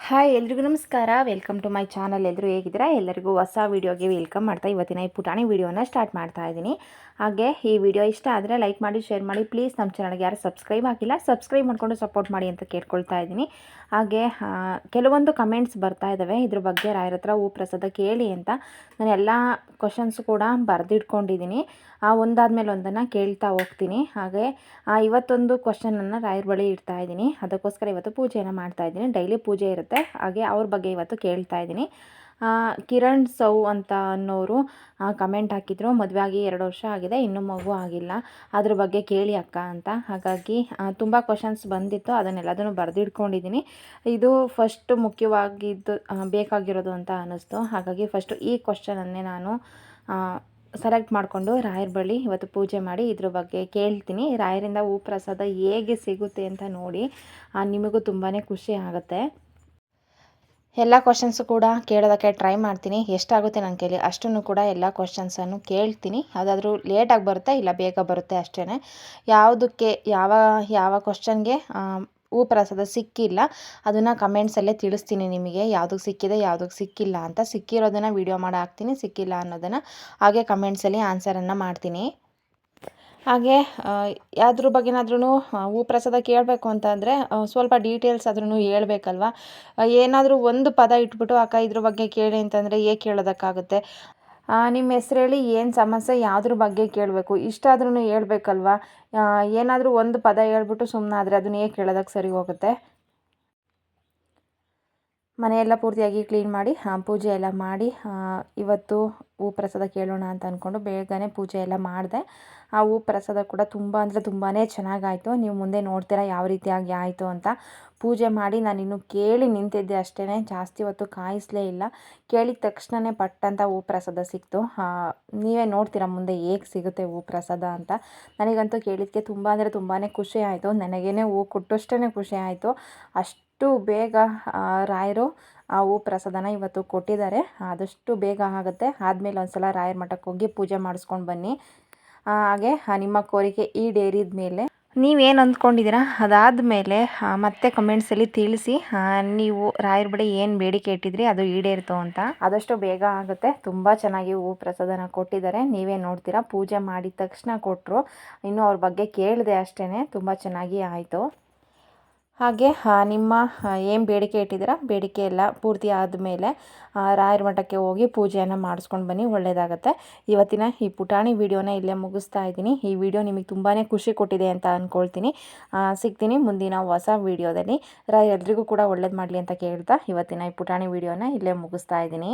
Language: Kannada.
ಹಾಯ್, ಎಲ್ರಿಗೂ ನಮಸ್ಕಾರ. ವೆಲ್ಕಮ್ ಟು ಮೈ ಚಾನಲ್ ಎಲ್ಲರೂ ಹೇಗಿದ್ದೀರಾ? ಎಲ್ಲರಿಗೂ ಹೊಸ ವೀಡಿಯೋಗೆ ವೆಲ್ಕಮ್ ಮಾಡ್ತಾ ಇವತ್ತಿನ ಈ ಪುಟಾಣಿ ವೀಡಿಯೋನ ಸ್ಟಾರ್ಟ್ ಮಾಡ್ತಾ ಇದ್ದೀನಿ. ಹಾಗೆ ಈ ವಿಡಿಯೋ ಇಷ್ಟ ಆದರೆ ಲೈಕ್ ಮಾಡಿ ಶೇರ್ ಮಾಡಿ. ಪ್ಲೀಸ್ ನಮ್ಮ ಚಾನಲ್ಗೆ ಯಾರು ಸಬ್ಸ್ಕ್ರೈಬ್ ಆಗಿಲ್ಲ ಸಬ್ಸ್ಕ್ರೈಬ್ ಮಾಡಿಕೊಂಡು ಸಪೋರ್ಟ್ ಮಾಡಿ ಅಂತ ಕೇಳ್ಕೊಳ್ತಾ ಇದ್ದೀನಿ. ಹಾಗೆ ಕೆಲವೊಂದು ಕಮೆಂಟ್ಸ್ ಬರ್ತಾ ಇದ್ದಾವೆ ಇದ್ರ ಬಗ್ಗೆ ರಾಯರ ಹತ್ರ ಹೂ ಪ್ರಸಾದ ಕೇಳಿ ಅಂತ ನಾನು ಎಲ್ಲ ಕ್ವಶನ್ಸ್ ಕೂಡ ಬರೆದಿಟ್ಕೊಂಡಿದ್ದೀನಿ. ಆ, ಒಂದಾದ್ಮೇಲೆ ಒಂದನ್ನು ಕೇಳ್ತಾ ಹೋಗ್ತೀನಿ. ಹಾಗೆ ಇವತ್ತೊಂದು ಕ್ವಶನನ್ನು ರಾಯರ ಬಳಿ ಇಡ್ತಾ ಇದ್ದೀನಿ. ಅದಕ್ಕೋಸ್ಕರ ಇವತ್ತು ಪೂಜೆಯನ್ನು ಮಾಡ್ತಾ ಇದ್ದೀನಿ. ಡೈಲಿ ಪೂಜೆ ಇರುತ್ತೆ. ಹಾಗೆ ಅವ್ರ ಬಗ್ಗೆ ಇವತ್ತು ಕೇಳ್ತಾ ಇದ್ದೀನಿ. ಕಿರಣ್ ಸೌ ಅಂತ ಅನ್ನೋರು ಕಮೆಂಟ್ ಹಾಕಿದ್ರು. ಮದುವೆ ಆಗಿ ಎರಡು ವರ್ಷ ಆಗಿದೆ, ಇನ್ನೂ ಮಗು ಆಗಿಲ್ಲ. ಅದ್ರ ಬಗ್ಗೆ ಕೇಳಿ ಅಕ್ಕ ಅಂತ. ಹಾಗಾಗಿ ತುಂಬ ಕ್ವಶನ್ಸ್ ಬಂದಿತ್ತು. ಅದನ್ನೆಲ್ಲದನ್ನು ಬರೆದಿಟ್ಕೊಂಡಿದ್ದೀನಿ. ಇದು ಫಸ್ಟ್ ಮುಖ್ಯವಾಗಿದ್ದು ಬೇಕಾಗಿರೋದು ಅಂತ ಅನ್ನಿಸ್ತು. ಹಾಗಾಗಿ ಫಸ್ಟು ಈ ಕ್ವಶನನ್ನೇ ನಾನು ಸೆಲೆಕ್ಟ್ ಮಾಡಿಕೊಂಡು ರಾಯರ ಬಳಿ ಇವತ್ತು ಪೂಜೆ ಮಾಡಿ ಇದ್ರ ಬಗ್ಗೆ ಕೇಳ್ತೀನಿ. ರಾಯರಿಂದ ಹೂ ಪ್ರಸಾದ ಹೇಗೆ ಸಿಗುತ್ತೆ ಅಂತ ನೋಡಿ ನಿಮಗೂ ತುಂಬಾ ಖುಷಿ ಆಗುತ್ತೆ. ಎಲ್ಲ ಕ್ವಶನ್ಸು ಕೂಡ ಕೇಳೋದಕ್ಕೆ ಟ್ರೈ ಮಾಡ್ತೀನಿ. ಎಷ್ಟಾಗುತ್ತೆ ನನ್ನ ಕೈಲಿ ಅಷ್ಟನ್ನು ಕೂಡ ಎಲ್ಲ ಕ್ವಶನ್ಸನ್ನು ಕೇಳ್ತೀನಿ. ಯಾವುದಾದ್ರೂ ಲೇಟಾಗಿ ಬರುತ್ತೆ ಇಲ್ಲ ಬೇಗ ಬರುತ್ತೆ ಅಷ್ಟೇ ಯಾವುದಕ್ಕೆ ಯಾವ ಯಾವ ಕ್ವಶನ್ಗೆ ಹೂ ಪ್ರಸಾದ ಸಿಕ್ಕಿಲ್ಲ, ಅದನ್ನು ಕಮೆಂಟ್ಸಲ್ಲೇ ತಿಳಿಸ್ತೀನಿ ನಿಮಗೆ. ಯಾವುದಕ್ಕೆ ಸಿಕ್ಕಿದೆ ಯಾವುದಕ್ಕೆ ಸಿಕ್ಕಿಲ್ಲ ಅಂತ. ಸಿಕ್ಕಿರೋದನ್ನು ವೀಡಿಯೋ ಮಾಡಿ ಹಾಕ್ತೀನಿ, ಸಿಕ್ಕಿಲ್ಲ ಅನ್ನೋದನ್ನು ಹಾಗೆ ಕಮೆಂಟ್ಸಲ್ಲಿ ಆನ್ಸರನ್ನು ಮಾಡ್ತೀನಿ. ಹಾಗೆ ಯಾವುದ್ರ ಬಗ್ಗೆನಾದ್ರೂ ಪ್ರಸಾದ ಕೇಳಬೇಕು ಅಂತಂದರೆ ಸ್ವಲ್ಪ ಡೀಟೇಲ್ಸ್ ಆದ್ರೂ ಹೇಳ್ಬೇಕಲ್ವ? ಏನಾದರೂ ಒಂದು ಪದ ಇಟ್ಬಿಟ್ಟು, ಅಕ್ಕ, ಇದ್ರ ಬಗ್ಗೆ ಕೇಳಿ ಅಂತಂದರೆ ಹೇಗೆ ಕೇಳೋದಕ್ಕಾಗುತ್ತೆ? ನಿಮ್ಮ ಹೆಸ್ರು ಏನು ಸಮಸ್ಯೆ, ಯಾವುದ್ರ ಬಗ್ಗೆ ಕೇಳಬೇಕು? ಇಷ್ಟಾದ್ರೂ ಹೇಳ್ಬೇಕಲ್ವಾ? ಏನಾದರೂ ಒಂದು ಪದ ಹೇಳ್ಬಿಟ್ಟು ಸುಮ್ಮನಾದರೆ ಅದನ್ನ ಹೇಗೆ ಕೇಳೋದಕ್ಕೆ ಸರಿ ಹೋಗುತ್ತೆ? ಮನೆಯೆಲ್ಲ ಪೂರ್ತಿಯಾಗಿ ಕ್ಲೀನ್ ಮಾಡಿ ಪೂಜೆ ಎಲ್ಲ ಮಾಡಿ ಇವತ್ತು ಹೂ ಪ್ರಸಾದ ಕೇಳೋಣ ಅಂತ ಅಂದ್ಕೊಂಡು ಬೇಗನೆ ಪೂಜೆ ಎಲ್ಲ ಮಾಡಿದೆ. ಆ ಹೂ ಪ್ರಸಾದ ಕೂಡ ತುಂಬ ಅಂದರೆ ತುಂಬಾ ಚೆನ್ನಾಗಾಯಿತು. ನೀವು ಮುಂದೆ ನೋಡ್ತೀರಾ ಯಾವ ರೀತಿಯಾಗಿ ಆಯಿತು ಅಂತ. ಪೂಜೆ ಮಾಡಿ ನಾನು ಇನ್ನೂ ಕೇಳಿ ನಿಂತಿದ್ದೆ ಅಷ್ಟೇ ಜಾಸ್ತಿ ಹೊತ್ತು ಕಾಯಿಸಲೇ ಇಲ್ಲ. ಕೇಳಿದ ತಕ್ಷಣವೇ ಪಟ್ಟಂತ ಹೂ ಪ್ರಸಾದ ಸಿಕ್ತು. ನೀವೇ ನೋಡ್ತೀರಾ ಮುಂದೆ ಹೇಗೆ ಸಿಗುತ್ತೆ ಹೂ ಪ್ರಸಾದ ಅಂತ. ನನಗಂತೂ ಕೇಳಿದ್ದಕ್ಕೆ ತುಂಬ ಅಂದರೆ ತುಂಬಾ ಖುಷಿ ಆಯಿತು. ನನಗೇನೆ ಹೂ ಕೊಟ್ಟಷ್ಟೇ ಖುಷಿ ಆಯಿತು. ಅಷ್ಟು ಬೇಗ ರಾಯರು ಹೂ ಪ್ರಸಾದನ ಇವತ್ತು ಕೊಟ್ಟಿದ್ದಾರೆ. ಆದಷ್ಟು ಬೇಗ ಆಗುತ್ತೆ. ಆದಮೇಲೆ ಒಂದು ಸಲ ರಾಯರ ಮಠಕ್ಕೆ ಹೋಗಿ ಪೂಜೆ ಮಾಡಿಸ್ಕೊಂಡು ಬನ್ನಿ. ಹಾಗೆ ನಿಮ್ಮ ಕೋರಿಕೆ ಈಡೇರಿದ ಮೇಲೆ. ನೀವೇನು ಅಂದ್ಕೊಂಡಿದ್ದೀರಾ? ಅದಾದಮೇಲೆ ಮತ್ತೆ ಕಮೆಂಟ್ಸಲ್ಲಿ ತಿಳಿಸಿ ನೀವು ರಾಯರ ಬಳಿ ಏನು ಬೇಡಿಕೆ ಇಟ್ಟಿದ್ರಿ, ಅದು ಈಡೇರಿತು ಅಂತ. ಆದಷ್ಟು ಬೇಗ ಆಗುತ್ತೆ. ತುಂಬ ಚೆನ್ನಾಗಿ ಹೂ ಪ್ರಸಾದನ ಕೊಟ್ಟಿದ್ದಾರೆ. ನೀವೇ ನೋಡ್ತೀರಾ, ಪೂಜೆ ಮಾಡಿದ ತಕ್ಷಣ ಕೊಟ್ಟರು ಇನ್ನೂ ಅವ್ರ ಬಗ್ಗೆ ಕೇಳಿದೆ ಅಷ್ಟೇ ತುಂಬ ಚೆನ್ನಾಗಿ ಆಯಿತು. ಹಾಗೆ ನಿಮ್ಮ ಏನು ಬೇಡಿಕೆ ಇಟ್ಟಿದ್ದೀರಾ? ಬೇಡಿಕೆ ಎಲ್ಲ ಪೂರ್ತಿ ಆದಮೇಲೆ ರಾಯರ ಮಠಕ್ಕೆ ಹೋಗಿ ಪೂಜೆಯನ್ನು ಮಾಡಿಸ್ಕೊಂಡು ಬನ್ನಿ ಒಳ್ಳೆಯದಾಗತ್ತೆ ಇವತ್ತಿನ ಈ ಪುಟಾಣಿ ವಿಡಿಯೋನ ಇಲ್ಲೇ ಮುಗಿಸ್ತಾ ಇದ್ದೀನಿ. ಈ ವಿಡಿಯೋ ನಿಮಗೆ ತುಂಬಾ ಖುಷಿ ಕೊಟ್ಟಿದೆ ಅಂತ ಅಂದ್ಕೊಳ್ತೀನಿ ಸಿಗ್ತೀನಿ ಮುಂದಿನ ಹೊಸ ವಿಡಿಯೋದಲ್ಲಿ. ರಾಯ್ ಎಲ್ರಿಗೂ ಕೂಡ ಒಳ್ಳೇದು ಮಾಡಲಿ ಅಂತ ಕೇಳ್ತಾ ಇವತ್ತಿನ ಈ ಪುಟಾಣಿ ವಿಡಿಯೋನ ಇಲ್ಲೇ ಮುಗಿಸ್ತಾ ಇದ್ದೀನಿ.